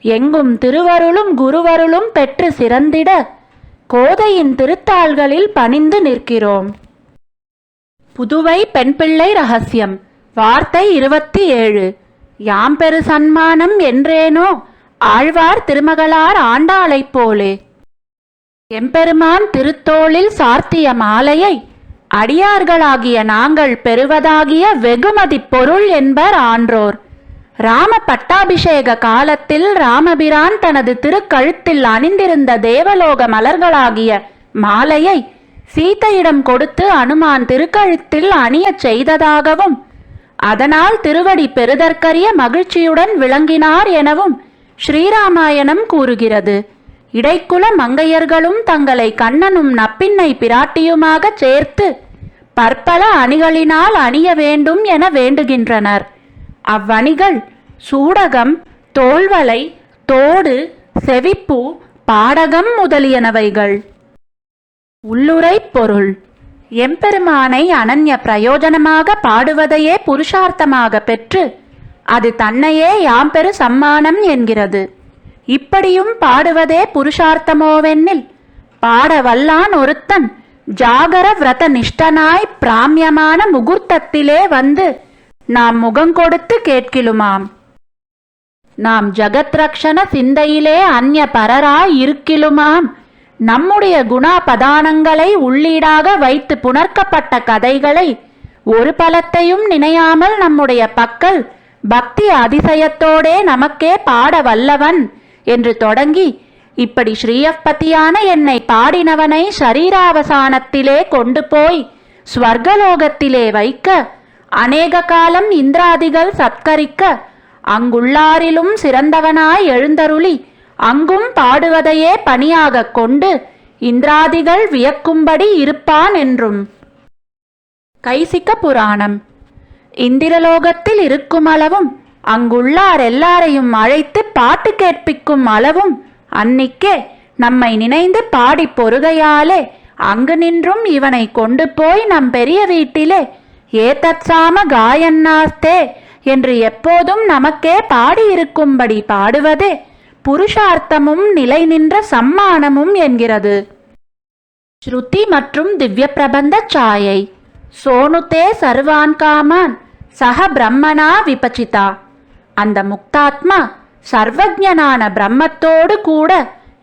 எங்கும் திருவருளும் குருவருளும் பெற்று சிறந்திட கோதையின் திருத்தாள்களில் பணிந்து நிற்கிறோம். புதுவை பெண்பிள்ளை ரகசியம். வார்த்தை இருபத்தி ஏழு. யாம் பெரு சன்மானம் என்றேனோ ஆழ்வார் திருமகளார் ஆண்டாளைப் போலே. எம்பெருமான் திருத்தோளில் சார்த்திய மாலையை அடியார்களாகிய நாங்கள் பெறுவதாகிய வெகுமதி பொருள் என்பர் ஆன்றோர். ராம பட்டாபிஷேக காலத்தில் ராமபிரான் தனது திருக்கழுத்தில் அணிந்திருந்த தேவலோக மலர்களாகிய மாலையை சீதையிடம் கொடுத்து அனுமான் திருக்கழுத்தில் அணியச் செய்ததாகவும் அதனால் திருவடி பெறுதற்கரிய மகிழ்ச்சியுடன் விளங்கினார் எனவும் ஸ்ரீராமாயணம் கூறுகிறது. இடைக்குல மங்கையர்களும் தங்களை கண்ணனும் நப்பின்னை பிராட்டியுமாகச் சேர்த்து பற்பல அணிகளினால் அணிய வேண்டும் என வேண்டுகின்றனர். அவ்வணிகள் சூடகம் தோள்வளை தோடு செவிப்பு பாடகம் முதலியனவைகள். உள்ளுரை பொருள். எம்பெருமானை அனன்ய பிரயோஜனமாக பாடுவதையே புருஷார்த்தமாக பெற்று அது தன்னையே யாம் பெரு சம்மானம் என்கிறது. இப்படியும் பாடுவதே புருஷார்த்தமோவென்னில் பாட வல்லான் ஒருத்தன் ஜாகர விரத நிஷ்டனாய் பிராமியமான முகூர்த்தத்திலே வந்து நாம் முகங்கொடுத்து கேட்கிலுமாம். நாம் ஜகத்ரக்ஷண சிந்தையிலே அந்நிய பரராய் இருக்கிலுமாம். நம்முடைய குணாபதானங்களை உள்ளீடாக வைத்து புணர்க்கப்பட்ட கதைகளை ஒரு பலத்தையும் நினையாமல் நம்முடைய பக்கல் பக்தி அதிசயத்தோடே நமக்கே பாட வல்லவன் என்று தொடங்கி இப்படி ஸ்ரீயப்பதியான என்னை பாடினவனை ஷரீராவசானத்திலே கொண்டு போய் ஸ்வர்கலோகத்திலே வைக்க அநேக காலம் இந்திராதிகள் சத்கரிக்க அங்குள்ளாரிலும் சிறந்தவனாய் எழுந்தருளி அங்கும் பாடுவதையே பணியாகக் கொண்டு இந்திராதிகள் வியக்கும்படி இருப்பான் என்றும். கைசிக்க புராணம். இந்திரலோகத்தில் இருக்கும் அளவும் அங்குள்ளார் எல்லாரையும் அழைத்து பாட்டு கேட்பிக்கும் அளவும் அன்னிக்கே நம்மை நினைந்து பாடி பொருகையாலே அங்கு நின்றும் இவனை கொண்டு போய் நம் பெரிய வீட்டிலே ஏதத்சாம காயன்னாஸ்தே என்று எப்போதும் நமக்கே பாடியிருக்கும்படி பாடுவதே புருஷார்த்தமும் நிலை நின்ற சம்மானமும் என்கிறது. ஸ்ருதி மற்றும் திவ்ய பிரபந்த சாயை. சோனுத்தே சர்வான் காமான் சக பிரம்மனா விபச்சிதா. அந்த முக்தாத்மா சர்வஜனான பிரம்மத்தோடு கூட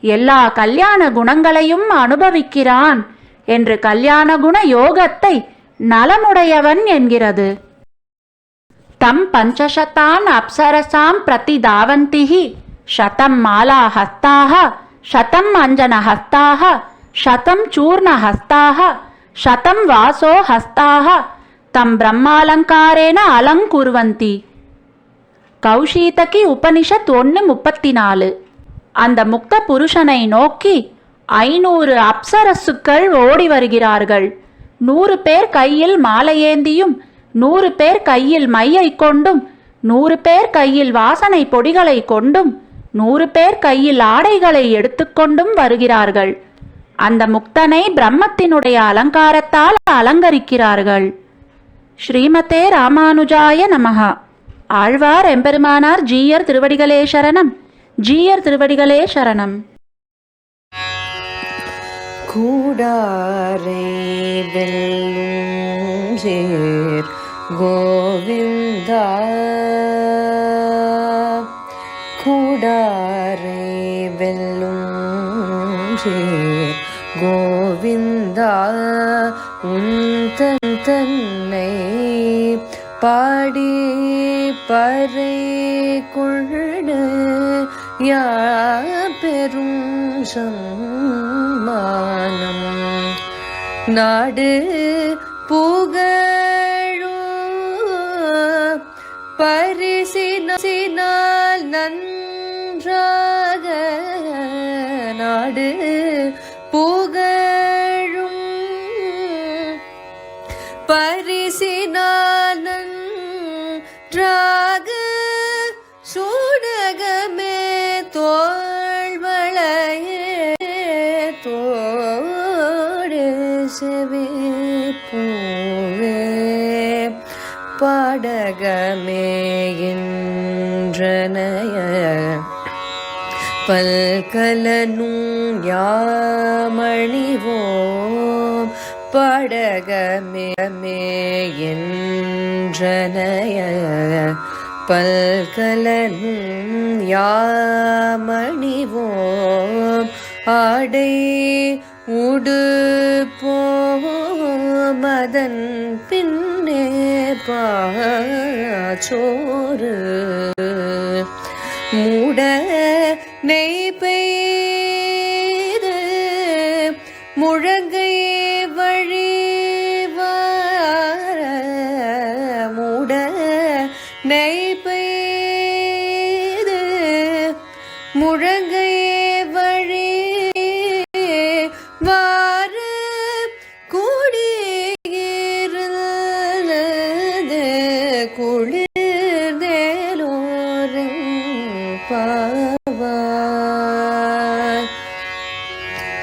எல்லா கல்யாண குணங்களையும் அனுபவிக்கிறான் என்று கல்யாண குண யோகத்தை நலமுடையவன் என்கிறது தம் பஞ்சசதான் அப்சரசாம் பிரதி தாவந்திஹி शतं मालाहस्ताः शतं अञ्जनहस्ताः शतं चूर्णहस्ताः शतं वासो हस्ताः तं பிரம்மாலங்காரேன அலங்குர்வந்தி கௌஷீதகி உபனிஷத் ஒன்று முப்பத்தி நாலு அந்த முக்த புருஷனை நோக்கி ஐநூறு அப்சரசுக்கள் ஓடி வருகிறார்கள் நூறு பேர் கையில் மாலையேந்தியும் நூறு பேர் கையில் மையை கொண்டும் நூறு பேர் கையில் வாசனை பொடிகளை கொண்டும் நூறு பேர் கையில் ஆடைகளை எடுத்துக்கொண்டும் வருகிறார்கள். அந்த முக்தனை பிரம்மத்தினுடைய அலங்காரத்தால் அலங்கரிக்கிறார்கள். ஸ்ரீமதே ராமானுஜாய நமகா ஆழ்வார் எம்பெருமானார் ஜீயர் திருவடிகளே சரணம். ஜீயர் திருவடிகளே சரணம். கூடாரேர் கோவிந்தா. கூடாரே வெல்லும் கோவிந்தா. உந்தன் தன்னை பாடி பறை கொள்ளு யா பெரும் சம்மானம் நாடு புகழும். பரிசினால் நன்றாக நாடு புகழ் பாடகமே பல்கலனும் யாமணிவோம். படகமே பல்கலனும் யாமணிவோம். ஆடை உடுப்போம். மதன் பின்னே பாச்சோறு மூட நெய்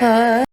啊